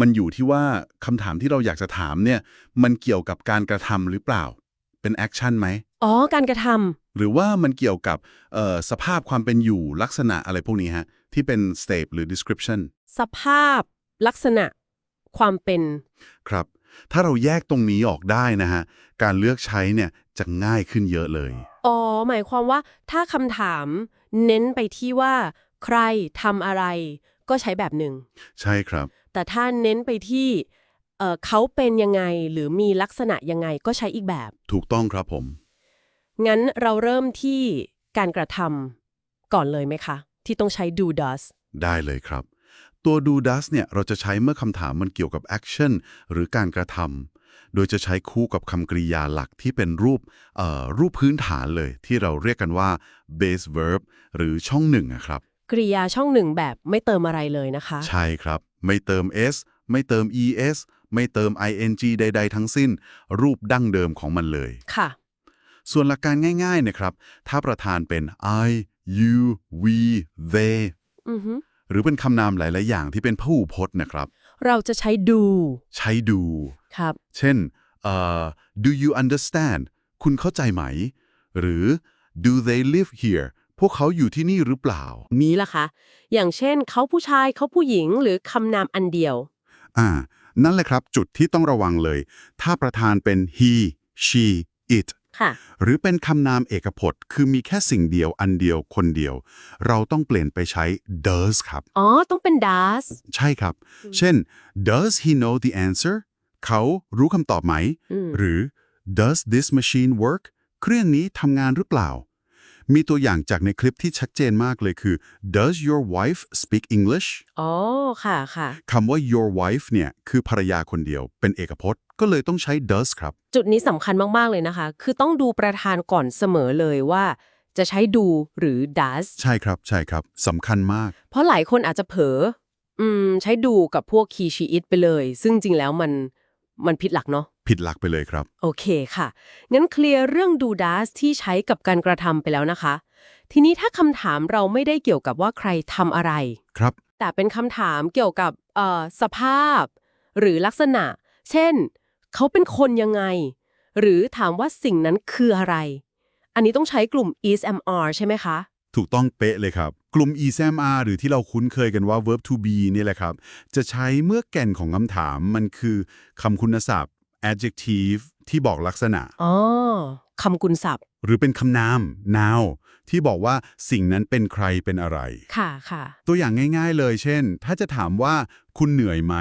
มันอยู่ที่ว่าคำถามที่เราอยากจะถามเนี่ย มันเกี่ยวกับการกระทำหรือเปล่า เป็นแอคชั่นไหม อ๋อ การกระทำหรือว่ามันเกี่ยวกับเอ่อสภาพความเป็นอยู่ลักษณะอะไรพวกนี้ฮะ ที่เป็น state หรือ description สภาพลักษณะ ความเป็น ครับ ถ้าเราแยกตรงนี้ออกได้นะฮะ การเลือกใช้เนี่ยจะง่ายขึ้นเยอะเลย อ๋อ หมายความว่าถ้าคำถาม เน้นไปที่ว่า ใครทำอะไร ก็ใช้แบบหนึ่ง ใช่ครับ แต่ถ้าเน้นไปที่เอ่อเขาเป็นยังไงหรือมีลักษณะยังไงก็ใช้อีกแบบ ถูกต้องครับผม งั้นเราเริ่มที่การกระทำก่อนเลยไหมคะ ที่ต้องใช้ do does ได้เลยครับ ตัว do does เนี่ยเราจะใช้เมื่อคำถามมันเกี่ยวกับ action หรือการกระทำโดยจะใช้คู่กับคำกริยาหลักที่เป็นรูปเอ่อรูปพื้นฐานเลย ที่เราเรียกกันว่า base verb หรือช่องหนึ่งอะครับ กริยาช่องหนึ่งแบบไม่เติมอะไรเลยนะคะ ใช่ครับ ไม่เติม s ไม่เติม es ไม่เติม ing ใด ๆ ทั้งสิ้น รูปดั้งเดิมของมันเลย ค่ะ ส่วนหลักการง่ายๆนะครับ ถ้าประธานเป็น I you we they อือฮึหรือเป็นคำนามหลาย ๆ อย่างที่เป็นพหูพจน์นะครับ เราจะใช้ do ใช้ดู ครับ เช่นเอ่อ do you understand คุณเข้าใจไหม หรือ do they live here พวกเขาอยู่ที่นี่หรือเปล่า มีละคะ อย่างเช่น เขาผู้ชายเขาผู้หญิงหรือคำนามอันเดียว อ่า นั่นแหละครับจุดที่ต้องระวังเลย ถ้าประธานเป็น he she it ค่ะ หรือเป็นคำนามเอกพจน์ คือมีแค่สิ่งเดียวอันเดียวคนเดียว เราต้องเปลี่ยนไปใช้ does ครับ อ๋อ ต้องเป็น does ใช่ครับ เช่น does he know the answer เขารู้คำตอบไหมอืมหรือ does this machine work เครื่องนี้ทำงานหรือเปล่า มีตัวอย่างจากในคลิปที่ชัดเจนมากเลยคือ does your wife speak English อ๋อ ค่ะค่ะคำว่า your wife เนี่ย คือภรรยาคนเดียว เป็นเอกพจน์ ก็เลยต้องใช้ does ครับ จุดนี้สำคัญมาก ๆ เลยนะคะ คือต้องดูประธานก่อนเสมอเลยว่าจะใช้ do หรือ does ใช่ครับใช่ครับสำคัญมาก เพราะหลายคนอาจจะเผลออืม ใช้ do กับพวก he she it ไปเลย ซึ่งจริงแล้วมันมันผิดหลักเนาะ ผิดหลักไปเลยครับ โอเคค่ะ งั้นเคลียร์เรื่อง do does ที่ใช้กับการกระทำไปแล้วนะคะ ทีนี้ถ้าคำถามเราไม่ได้เกี่ยวกับว่าใครทำอะไร ครับ แต่เป็นคำถามเกี่ยวกับเอ่อสภาพ หรือลักษณะ เช่น เขาเป็นคนยังไง หรือถามว่าสิ่งนั้นคืออะไร อันนี้ต้องใช้กลุ่ม is am are ใช่ไหมคะ ถูกต้องเป๊ะเลยครับ กลุ่ม ESMR หรือที่เราคุ้นเคยกันว่า verb to be นี่แหละครับ จะใช้เมื่อแก่นของคำถามมันคือคำคุณศัพท์ adjective ที่บอกลักษณะ อ๋อคำกุลศัพท์ หรือเป็นคำนาม noun ที่บอกว่าสิ่งนั้นเป็นใครเป็นอะไร ค่ะค่ะ ตัวอย่างง่าย ๆ เลยเช่น ถ้าจะถามว่าคุณเหนื่อยไหม